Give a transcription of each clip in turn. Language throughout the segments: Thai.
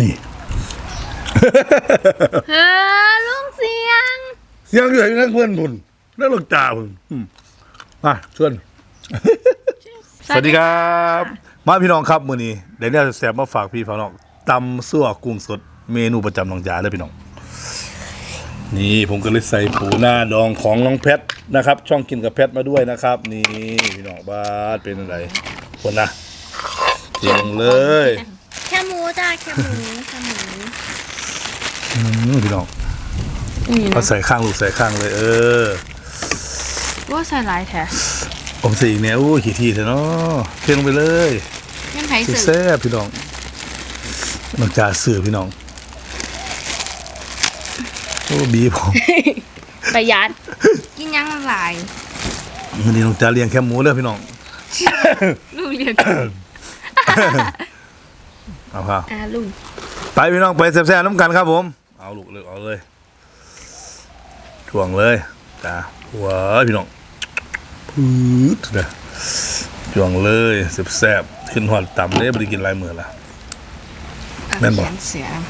นี่เฮ้อลุงเสียง เสียงอยู่ไหนนักเพื่อนบุญนักหลอกจ่าบุญอืมมาชวน สวัสดีครับ มาพี่น้องครับมื้อนี้เดี๋ยวเนี่ยแสบมาฝากพี่ฝากน้องตำซั่วกุ้งสดเมนูประจำน้องจ๋าเลยพี่น้อง นี่ผมก็เลยใส่ปูหน้าดองของน้องแพทนะครับ ช่องกินกับแพทมาด้วยนะครับ นี่พี่น้องบ้านเป็นอะไร คนนะเทียงเลยแค่หมูจ้าแค่หมูแค่หมูอืมพี่น้องนี่ก็นะใส่ข้างลูกใส่ข้างเลย เออ ว่าใส่หลายแท้ผมใส่อีกเนี่ยโอ้ยขี้ทีเถอะเนาะเทลงไปเลยยังไผสิสื่อแซ่บพี่น้องน้องจ๋าสื่อพี่น้องโอ้บีผม ประหยัด กินยังหลายวันนี้น้องจ๋าเลี้ยงแค่หมูเด้อพี่น้อง ลูกเรียกเอาครับอ่าลุงไปพี่น้องไปแซ่บๆน้ำกันครับผม เอาลูกเลยเอาเลยถ่วงเลยจ้าหัวพี่น้องพืดนะถ่วงเลยแซ่บๆขึ้นหอดต่ำเลยบริกินหลายมือละแม่นบ่เสียง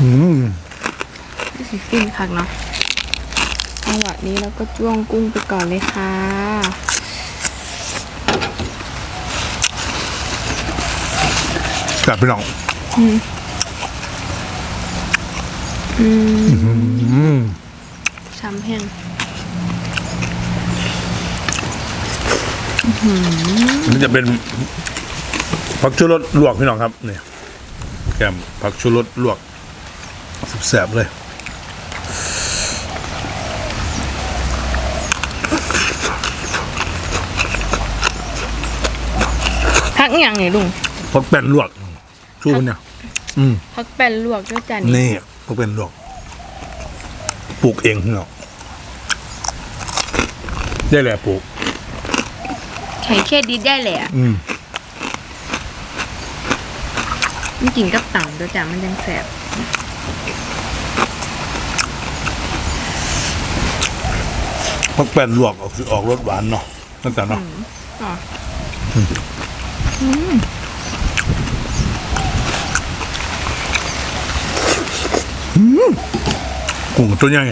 อืม นี่สิฟินคักเนาะเอาละนี้เราก็จ้วงกุ้งไปก่อนเลยค่ะกลับพี่น้องช้ำแห้งมันจะเป็นผักชูรสลวกพี่น้องครับนี่แกมผักชูรสลวกแซ่บๆเลย พักอย่างนี่ลุงผักแป้นลวกชูมันเนี่ยอืมพักแป้นลวกด้วยจ้ะนี่นี่ผักแป้นลวกปลูกเองพี่น้องได้แหละปลูก ใช้เครดิตได้เลยอะอืมมันกินกับต่ำด้วยจ้ะมันยังแสบผักแป้นลวกออกสิออกรสหวานเนาะตั้งแต่เนาะอ๋อ กุ้งตัวใหญ่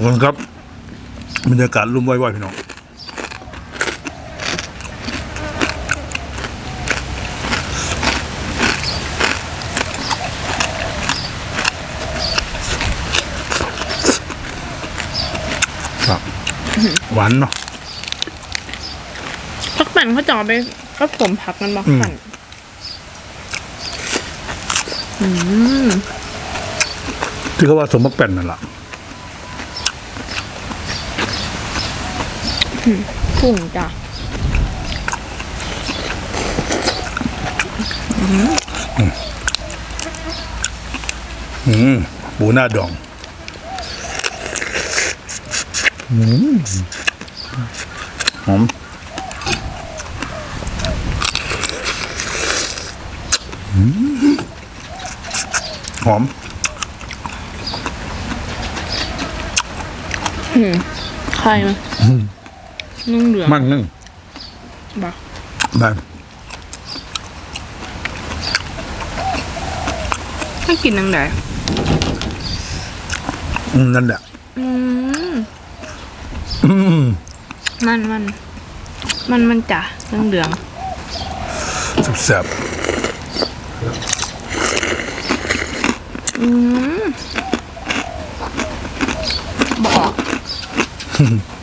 อบคุณครับบรรยากาศรุ่มไว้ๆพี่น้องครับหวานเนาะพักปั่นเขาจะเอาไปก็ผมผักมันบอกอืมปั่นอืมที่เขาว่าสมบักแป้นนั่นแหละ กุ้งจ้ะอืมปูหน้าดองอืมหอมอืมหอมใครมั้ย นุ่งเหลืองมันนึ่งบอกได้ให้กินนังไหนอืมนั่นแหละอืมอืมมันมันมันมันจ้ะเหลืองเหลืองแซ่บอืมบอก ๆ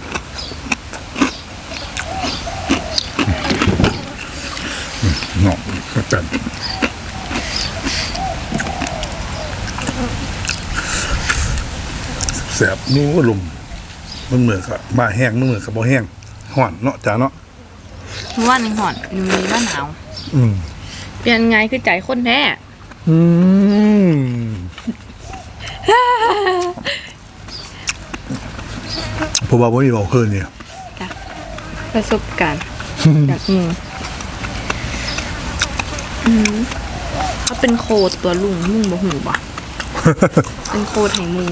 เนาะแป้น แซ่บนู้ลมมันเหมือนกับมาแห้งมันเหมือนกับบ่แห้งห่อนเนาะจ้าเนาะเมื่อวานนึงหอนอยู่มีว่าหนาวอืมเปลี่ยนไงคือใจคนแท้อืมเพราะว่าไม่มีบอกคืนเนี่ยประสบการณ์จากมึงอืมเขาเป็นโคดตัวลุงมึงบ่หูบ่เป็นโคดให้มึง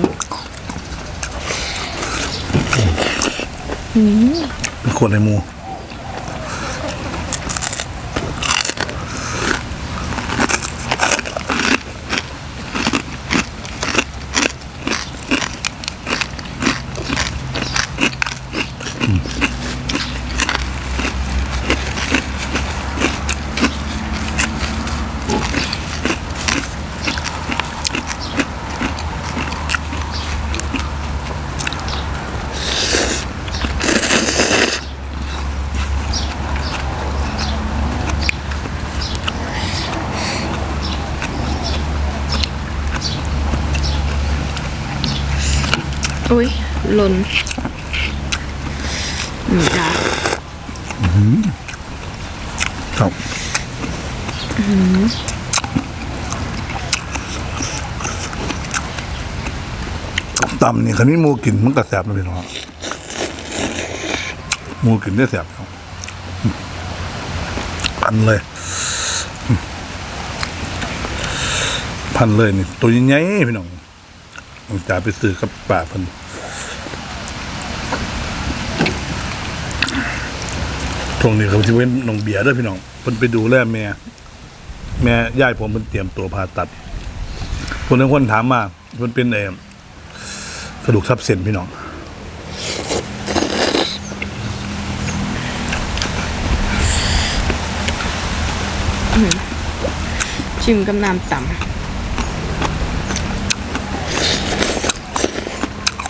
เป็นคนในหมู อุ้ยหล่นหนูจ้าครับตำนี่คันนี้หมูกินมันก็แสบนะพี่น้องหมูกินได้แสบเนาะพันเลย พันเลยนี่ ตัวใหญ่ๆพี่น้องต้องจ่ายไปซื้อกับป่าเพัน ตรงนี้เขาที่เว้นน้องเบียร์เด้วยพี่น้องเพิ่นไปดูแลแม่ แม่ย่ายผมเพิ่นเตรียมตัวผ่าตัดคนทั้งคนถามมาเพิ่นเป็นเออกระดูกทับเส้นพี่น้องชิมกับน้ำต่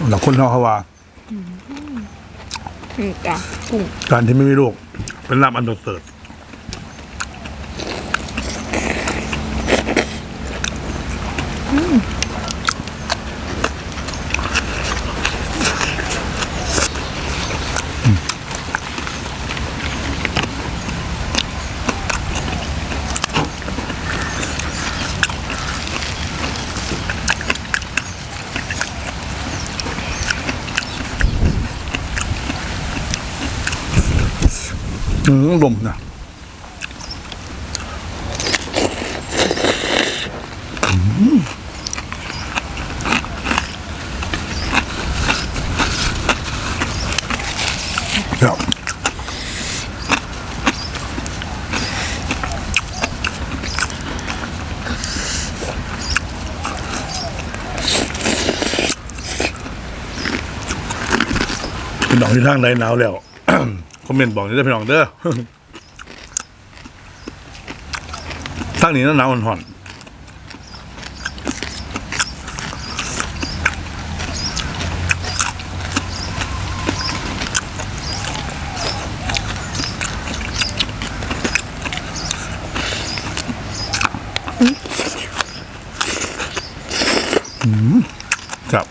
หลังคนเขาเขาว่าำนี่จ้ะกุ้งการที่ไม่มีลูก เป็นลาบอันประเสริฐ อืมลมนะี่น้องที่ทางใดหนาวแล้ว คอมเมนต์บอกนี่ได้อพี่น้องเด้อทางนี้หนาวห่อนๆอืมครับ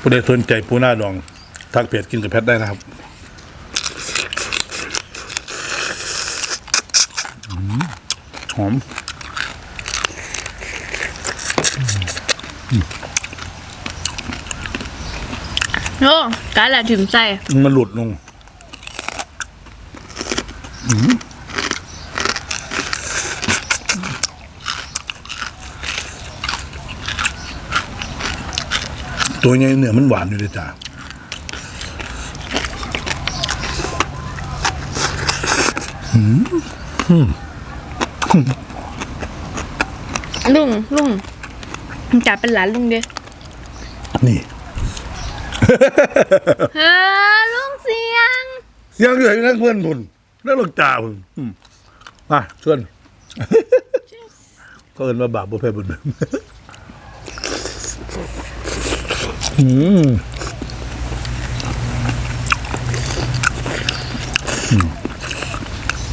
ผู้ใดสนใจปูหน้าดอง ทักเพจกินกับแพทได้นะครับอืมหอมโอ้การละถึงใจมันหลุดลง อืม ตัวใหญ่เนื้อมันหวานอยู่เลยจ้าลุงลุงจ่าเป็นหลานลุงเด้อนี่เฮ้อลุงเสียงเสียงเหนื่อยนั่งเพื่อนทุนนั่งหลกจ่าพุ่นอืมมาชวนก็เอินมาบาปบุพเพบุญเบิก อืม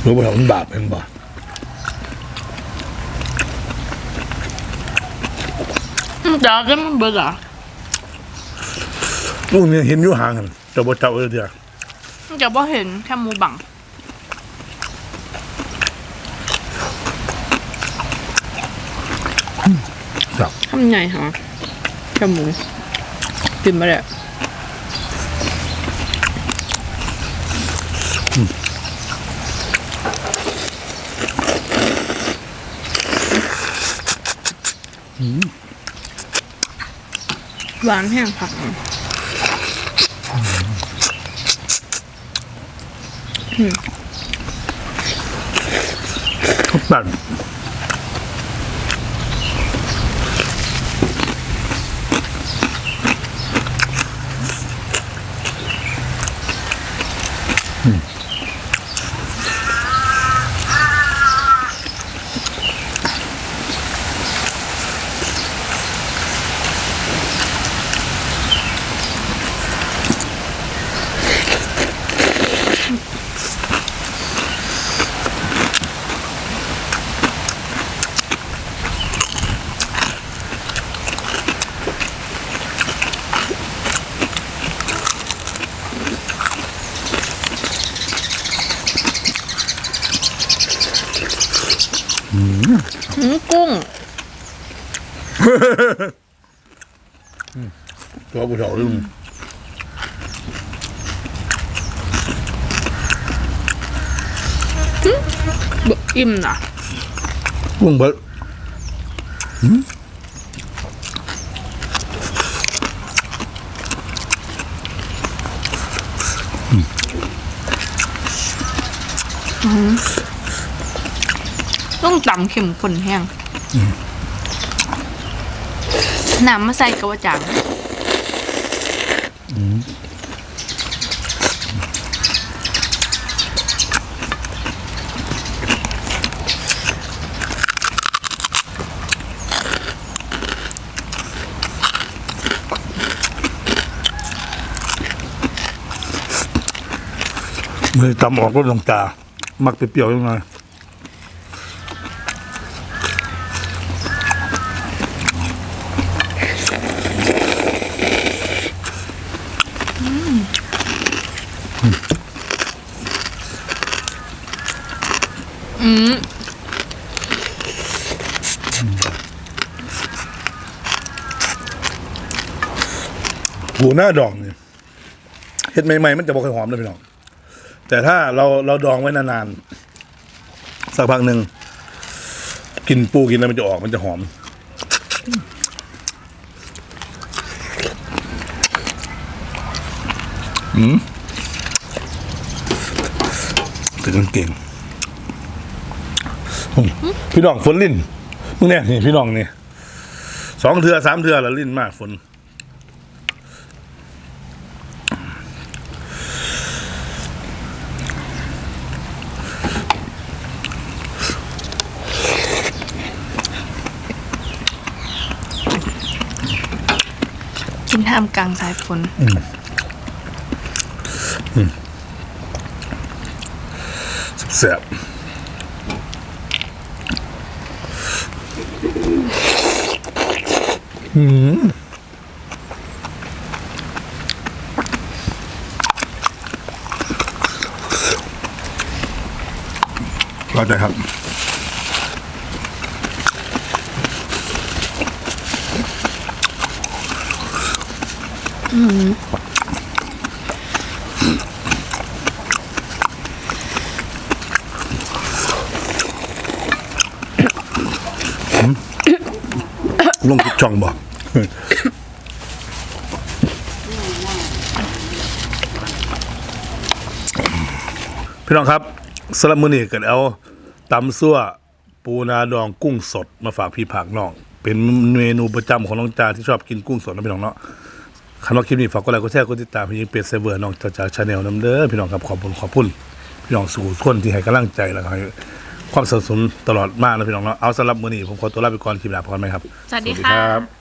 รู้ป่ะมันบาปเป็นบ่จ้าจะมันเบื่อลูกเนี่ยเห็นอยู่ห่างกันแต่บ่เจ้าเออเดียวจะบ่เห็นแค่มูบังครับทำไงฮะแค่มู กินมาแล้วหวานแห้งผักอะทุกแบบอืมกุ้ง ตัวผู้เฒ่าลุงบอิ่มนะกุ้งเบิดต้องตำเข็มข้นแห้ง น้ำมาใส่กระวาจังมือตำออกก็ลงตา มักเปรี้ยวๆยังไง อืม หน้าดองเนี่ยเห็ดใหม่ๆมันจะบอกให้หอมเลยพี่น้องแต่ถ้าเราเราดองไว้นานๆสักพักหนึ่งกินปูกินอะไรมันจะออกมันจะหอม อืมเป็นกางเก่งพี่น้องฝนลิ้นมึงเนี่ยนี่พี่น้องนี่สองเทือสามเทือแล้วลิ้นมากฝน ท่ามกลางสายฝนแซ่บอืมเข้าใจครับ ลงทุกช่องบอกพี่น้องครับสลับมือนี่กิดเอาตำซั่วปูนาดองกุ้งสดมาฝากพี่ผักน้อง เป็นเมนูประจำของน้องจาที่ชอบกินกุ้งสดนะพี่น้องเนาะ คันว่าคลิปนี้ฝากกดไลค์กดแชร์กดติดตามพี่ยิงเป็ดเซเวอร์น้องจาจาชาแนลน้ำเด้อพี่น้องครับขอบคุณขอบคุณพี่น้องสู่คนที่ให้กำลังใจแล้วก็ให้ความสนับสนุนตลอดมากนะพี่น้องเนาะเอาสำหรับมือนี้ผมขอตัวลาไปก่อนคลิปหน้าพร้อมไหมครับ สวัสดีค่ะ